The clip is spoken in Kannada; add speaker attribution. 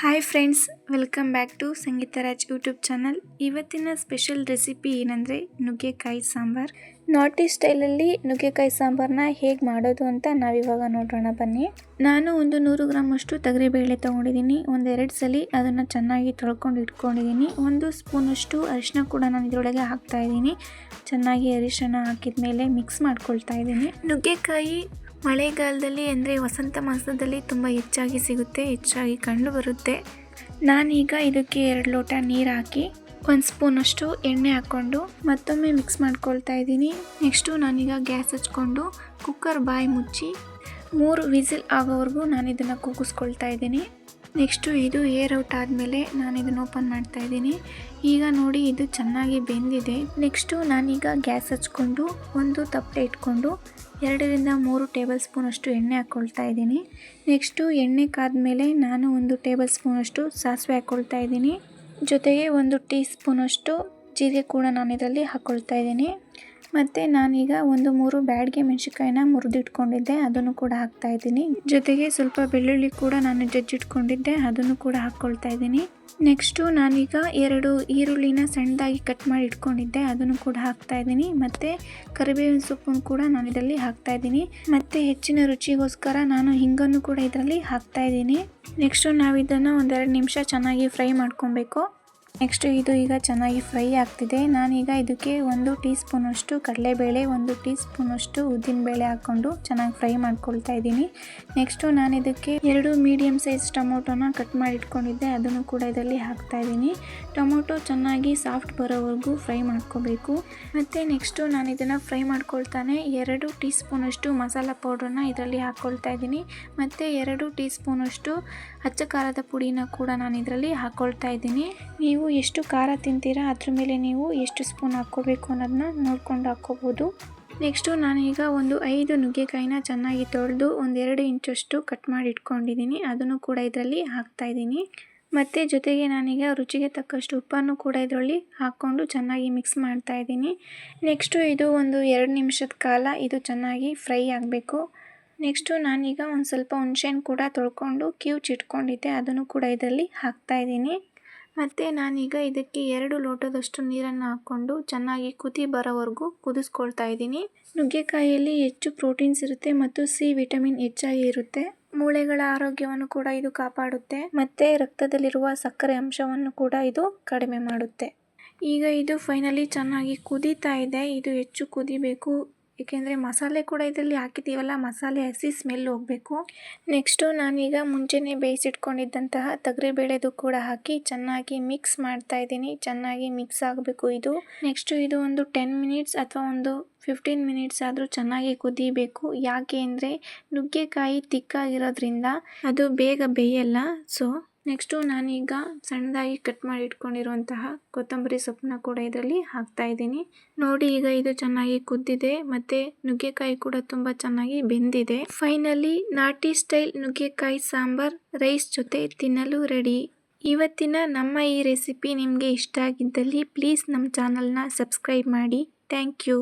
Speaker 1: Hi friends welcome back to Sangeetha Raj YouTube channel ಇವತ್ತಿನ ಸ್ಪೆಷಲ್ ರೆಸಿಪಿ ಏನಂದರೆ ನುಗ್ಗೆಕಾಯಿ ಸಾಂಬಾರ್. ನಾಟಿ ಸ್ಟೈಲಲ್ಲಿ ನುಗ್ಗೆಕಾಯಿ ಸಾಂಬಾರನ್ನ ಹೇಗೆ ಮಾಡೋದು ಅಂತ ನಾವಿವಾಗ ನೋಡೋಣ ಬನ್ನಿ. ನಾನು ಒಂದು ನೂರು ಗ್ರಾಮಷ್ಟು ತೊಗರಿಬೇಳೆ ತೊಗೊಂಡಿದ್ದೀನಿ. ಒಂದೆರಡು ಸಲ ಅದನ್ನು ಚೆನ್ನಾಗಿ ತೊಳ್ಕೊಂಡು ಇಟ್ಕೊಂಡಿದ್ದೀನಿ. ಒಂದು ಸ್ಪೂನಷ್ಟು ಅರಿಶಿನ ಕೂಡ ನಾನು ಇದರೊಳಗೆ ಹಾಕ್ತಾ ಇದ್ದೀನಿ. ಚೆನ್ನಾಗಿ ಅರಿಶಿನ ಹಾಕಿದ ಮೇಲೆ ಮಿಕ್ಸ್ ಮಾಡ್ಕೊಳ್ತಾ ಇದ್ದೀನಿ. ನುಗ್ಗೆಕಾಯಿ ಮಳೆಗಾಲದಲ್ಲಿ ಅಂದರೆ ವಸಂತ ಮಾಸದಲ್ಲಿ ತುಂಬ ಹೆಚ್ಚಾಗಿ ಸಿಗುತ್ತೆ, ಹೆಚ್ಚಾಗಿ ಕಂಡು ಬರುತ್ತೆ. ನಾನೀಗ ಇದಕ್ಕೆ ಎರಡು ಲೋಟ ನೀರು ಹಾಕಿ ಒಂದು ಸ್ಪೂನಷ್ಟು ಎಣ್ಣೆ ಹಾಕ್ಕೊಂಡು ಮತ್ತೊಮ್ಮೆ ಮಿಕ್ಸ್ ಮಾಡ್ಕೊಳ್ತಾ ಇದ್ದೀನಿ. ನೆಕ್ಸ್ಟು ನಾನೀಗ ಗ್ಯಾಸ್ ಹಚ್ಕೊಂಡು ಕುಕ್ಕರ್ ಬಾಯಿ ಮುಚ್ಚಿ ಮೂರು ವಿಸಿಲ್ ಆಗೋವರೆಗೂ ನಾನು ಇದನ್ನು ಕೂಗಿಸ್ಕೊಳ್ತಾ ಇದ್ದೀನಿ. ನೆಕ್ಸ್ಟು ಇದು ಏರ್ ಔಟ್ ಆದಮೇಲೆ ನಾನು ಇದನ್ನು ಓಪನ್ ಮಾಡ್ತಾ ಇದ್ದೀನಿ. ಈಗ ನೋಡಿ ಇದು ಚೆನ್ನಾಗಿ ಬೆಂದಿದೆ. ನೆಕ್ಸ್ಟು ನಾನೀಗ ಗ್ಯಾಸ್ ಹಚ್ಕೊಂಡು ಒಂದು ತಪ್ಪಲೆ ಇಟ್ಕೊಂಡು ಎರಡರಿಂದ ಮೂರು ಟೇಬಲ್ ಸ್ಪೂನಷ್ಟು ಎಣ್ಣೆ ಹಾಕ್ಕೊಳ್ತಾ ಇದ್ದೀನಿ. ನೆಕ್ಸ್ಟು ಎಣ್ಣೆ ಕಾದ್ಮೇಲೆ ನಾನು ಒಂದು ಟೇಬಲ್ ಸ್ಪೂನಷ್ಟು ಸಾಸಿವೆ ಹಾಕ್ಕೊಳ್ತಾ ಇದ್ದೀನಿ. ಜೊತೆಗೆ ಒಂದು ಟೀ ಸ್ಪೂನಷ್ಟು ಜೀರಿಗೆ ಕೂಡ ನಾನು ಇದರಲ್ಲಿ ಹಾಕ್ಕೊಳ್ತಾ ಇದ್ದೀನಿ. ಮತ್ತು ನಾನೀಗ ಒಂದು ಮೂರು ಬ್ಯಾಡ್ಗೆ ಮೆಣಸಿನ್ಕಾಯಿನ ಮುರಿದಿಟ್ಕೊಂಡಿದ್ದೆ, ಅದನ್ನು ಕೂಡ ಹಾಕ್ತಾ ಇದ್ದೀನಿ. ಜೊತೆಗೆ ಸ್ವಲ್ಪ ಬೆಳ್ಳುಳ್ಳಿ ಕೂಡ ನಾನು ಜಜ್ಜಿಟ್ಕೊಂಡಿದ್ದೆ, ಅದನ್ನು ಕೂಡ ಹಾಕ್ಕೊಳ್ತಾ ಇದ್ದೀನಿ. ನೆಕ್ಸ್ಟು ನಾನೀಗ ಎರಡು ಈರುಳ್ಳಿನ ಸಣ್ಣದಾಗಿ ಕಟ್ ಮಾಡಿ ಇಟ್ಕೊಂಡಿದ್ದೆ, ಅದನ್ನು ಕೂಡ ಹಾಕ್ತಾ ಇದ್ದೀನಿ. ಮತ್ತು ಕರಿಬೇವಿನ ಸೊಪ್ಪನ್ನು ಕೂಡ ನಾನು ಇದರಲ್ಲಿ ಹಾಕ್ತಾ ಇದ್ದೀನಿ. ಮತ್ತು ಹೆಚ್ಚಿನ ರುಚಿಗೋಸ್ಕರ ನಾನು ಹಿಂಗನ್ನು ಕೂಡ ಇದರಲ್ಲಿ ಹಾಕ್ತಾ ಇದ್ದೀನಿ. ನೆಕ್ಸ್ಟು ನಾವು ಇದನ್ನು ಒಂದೆರಡು ನಿಮಿಷ ಚೆನ್ನಾಗಿ ಫ್ರೈ ಮಾಡ್ಕೊಬೇಕು. ನೆಕ್ಸ್ಟ್ ಇದು ಈಗ ಚೆನ್ನಾಗಿ ಫ್ರೈ ಆಗ್ತಿದೆ. ನಾನೀಗ ಇದಕ್ಕೆ ಒಂದು ಟೀ ಸ್ಪೂನಷ್ಟು ಕಡಲೆಬೇಳೆ, ಒಂದು ಟೀ ಸ್ಪೂನಷ್ಟು ಉದ್ದಿನಬೇಳೆ ಹಾಕ್ಕೊಂಡು ಚೆನ್ನಾಗಿ ಫ್ರೈ ಮಾಡ್ಕೊಳ್ತಾ ಇದ್ದೀನಿ. ನೆಕ್ಸ್ಟು ನಾನು ಇದಕ್ಕೆ ಎರಡು ಮೀಡಿಯಮ್ ಸೈಜ್ ಟೊಮೊಟೊನ ಕಟ್ ಮಾಡಿ ಇಟ್ಕೊಂಡಿದ್ದೆ ಅದನ್ನು ಕೂಡ ಇದರಲ್ಲಿ ಹಾಕ್ತಾ ಇದ್ದೀನಿ. ಟೊಮೊಟೊ ಚೆನ್ನಾಗಿ ಸಾಫ್ಟ್ ಬರೋವರೆಗೂ ಫ್ರೈ ಮಾಡ್ಕೋಬೇಕು. ಮತ್ತು ನೆಕ್ಸ್ಟು ನಾನು ಇದನ್ನು ಫ್ರೈ ಮಾಡ್ಕೊಳ್ತಾನೆ. ಎರಡು ಟೀ ಸ್ಪೂನಷ್ಟು ಮಸಾಲ ಪೌಡ್ರನ್ನ ಇದರಲ್ಲಿ ಹಾಕ್ಕೊಳ್ತಾ ಇದ್ದೀನಿ. ಮತ್ತು ಎರಡು ಟೀ ಸ್ಪೂನಷ್ಟು ಹಚ್ಚ ಖಾರದ ಪುಡಿನ ಕೂಡ ನಾನು ಇದರಲ್ಲಿ ಹಾಕ್ಕೊಳ್ತಾ ಇದ್ದೀನಿ. ನೀವು ಎಷ್ಟು ಖಾರ ತಿಂತೀರಾ, ಅದ್ರ ಮೇಲೆ ನೀವು ಎಷ್ಟು ಸ್ಪೂನ್ ಹಾಕ್ಕೋಬೇಕು ಅನ್ನೋದನ್ನ ನೋಡ್ಕೊಂಡು ಹಾಕ್ಕೋಬೋದು. ನೆಕ್ಸ್ಟು ನಾನೀಗ ಒಂದು ಐದು ನುಗ್ಗೆಕಾಯಿನ ಚೆನ್ನಾಗಿ ತೊಳೆದು ಒಂದೆರಡು ಇಂಚಷ್ಟು ಕಟ್ ಮಾಡಿ ಇಟ್ಕೊಂಡಿದ್ದೀನಿ ಅದನ್ನು ಕೂಡ ಇದರಲ್ಲಿ ಹಾಕ್ತಾಯಿದ್ದೀನಿ ಮತ್ತು ಜೊತೆಗೆ ನಾನೀಗ ರುಚಿಗೆ ತಕ್ಕಷ್ಟು ಉಪ್ಪನ್ನು ಕೂಡ ಇದರಲ್ಲಿ ಹಾಕ್ಕೊಂಡು ಚೆನ್ನಾಗಿ ಮಿಕ್ಸ್ ಮಾಡ್ತಾ ಇದ್ದೀನಿ. ನೆಕ್ಸ್ಟು ಇದು ಒಂದು ಎರಡು ನಿಮಿಷದ ಕಾಲ ಇದು ಚೆನ್ನಾಗಿ ಫ್ರೈ ಆಗಬೇಕು. ನೆಕ್ಸ್ಟು ನಾನೀಗ ಒಂದು ಸ್ವಲ್ಪ ಹುಣ್ಸೆಹಣ್ಣು ಕೂಡ ತೊಳ್ಕೊಂಡು ಕಿವುಚಿಟ್ಕೊಂಡಿದ್ದೆ ಅದನ್ನು ಕೂಡ ಇದರಲ್ಲಿ ಹಾಕ್ತಾಯಿದ್ದೀನಿ ಮತ್ತು ನಾನೀಗ ಇದಕ್ಕೆ ಎರಡು ಲೋಟದಷ್ಟು ನೀರನ್ನು ಹಾಕ್ಕೊಂಡು ಚೆನ್ನಾಗಿ ಕುದಿ ಬರೋವರೆಗೂ ಕುದಿಸ್ಕೊಳ್ತಾ ಇದ್ದೀನಿ. ನುಗ್ಗೆಕಾಯಿಯಲ್ಲಿ ಹೆಚ್ಚು ಪ್ರೋಟೀನ್ಸ್ ಇರುತ್ತೆ ಮತ್ತು ಸಿ ವಿಟಮಿನ್ ಹೆಚ್ಚಾಗಿ ಇರುತ್ತೆ. ಮೂಳೆಗಳ ಆರೋಗ್ಯವನ್ನು ಕೂಡ ಇದು ಕಾಪಾಡುತ್ತೆ. ಮತ್ತು ರಕ್ತದಲ್ಲಿರುವ ಸಕ್ಕರೆ ಅಂಶವನ್ನು ಕೂಡ ಇದು ಕಡಿಮೆ ಮಾಡುತ್ತೆ. ಈಗ ಇದು ಫೈನಲಿ ಚೆನ್ನಾಗಿ ಕುದೀತಾ ಇದೆ. ಇದು ಹೆಚ್ಚು ಕುದಿಬೇಕು. ಏಕೆಂದರೆ ಮಸಾಲೆ ಕೂಡ ಇದರಲ್ಲಿ ಹಾಕಿದ್ದೀವಲ್ಲ, ಮಸಾಲೆ ಹಸಿ ಸ್ಮೆಲ್ ಹೋಗಬೇಕು. ನೆಕ್ಸ್ಟು ನಾನೀಗ ಮುಂಚೆನೇ ಬೇಯಿಸಿಟ್ಕೊಂಡಿದ್ದಂತಹ ತೊಗರಿಬೇಳೆದು ಕೂಡ ಹಾಕಿ ಚೆನ್ನಾಗಿ ಮಿಕ್ಸ್ ಮಾಡ್ತಾ ಇದ್ದೀನಿ. ಚೆನ್ನಾಗಿ ಮಿಕ್ಸ್ ಆಗಬೇಕು ಇದು. ನೆಕ್ಸ್ಟು ಇದು ಒಂದು ಟೆನ್ ಮಿನಿಟ್ಸ್ ಅಥವಾ ಒಂದು ಫಿಫ್ಟೀನ್ ಮಿನಿಟ್ಸ್ ಆದರೂ ಚೆನ್ನಾಗಿ ಕುದಿಬೇಕು. ಯಾಕೆ ಅಂದರೆ ನುಗ್ಗೆಕಾಯಿ ತಿಕ್ಕಾಗಿರೋದ್ರಿಂದ ಅದು ಬೇಗ ಬೇಯಲ್ಲ. ಸೊ ನೆಕ್ಸ್ಟು ನಾನೀಗ ಸಣ್ಣದಾಗಿ ಕಟ್ ಮಾಡಿ ಇಟ್ಕೊಂಡಿರುವಂತಹ ಕೊತ್ತಂಬರಿ ಸೊಪ್ಪನ್ನ ಕೂಡ ಇದರಲ್ಲಿ ಹಾಕ್ತಾ ಇದ್ದೀನಿ. ನೋಡಿ, ಈಗ ಇದು ಚೆನ್ನಾಗಿ ಕುದ್ದಿದೆ ಮತ್ತು ನುಗ್ಗೆಕಾಯಿ ಕೂಡ ತುಂಬ ಚೆನ್ನಾಗಿ ಬೆಂದಿದೆ. ಫೈನಲಿ ನಾಟಿ ಸ್ಟೈಲ್ ನುಗ್ಗೆಕಾಯಿ ಸಾಂಬಾರ್ ರೈಸ್ ಜೊತೆ ತಿನ್ನಲು ರೆಡಿ. ಇವತ್ತಿನ ನಮ್ಮ ಈ ರೆಸಿಪಿ ನಿಮಗೆ ಇಷ್ಟ ಆಗಿದ್ದಲ್ಲಿ ಪ್ಲೀಸ್ ನಮ್ಮ ಚಾನಲ್ನ ಸಬ್ಸ್ಕ್ರೈಬ್ ಮಾಡಿ. Thank you.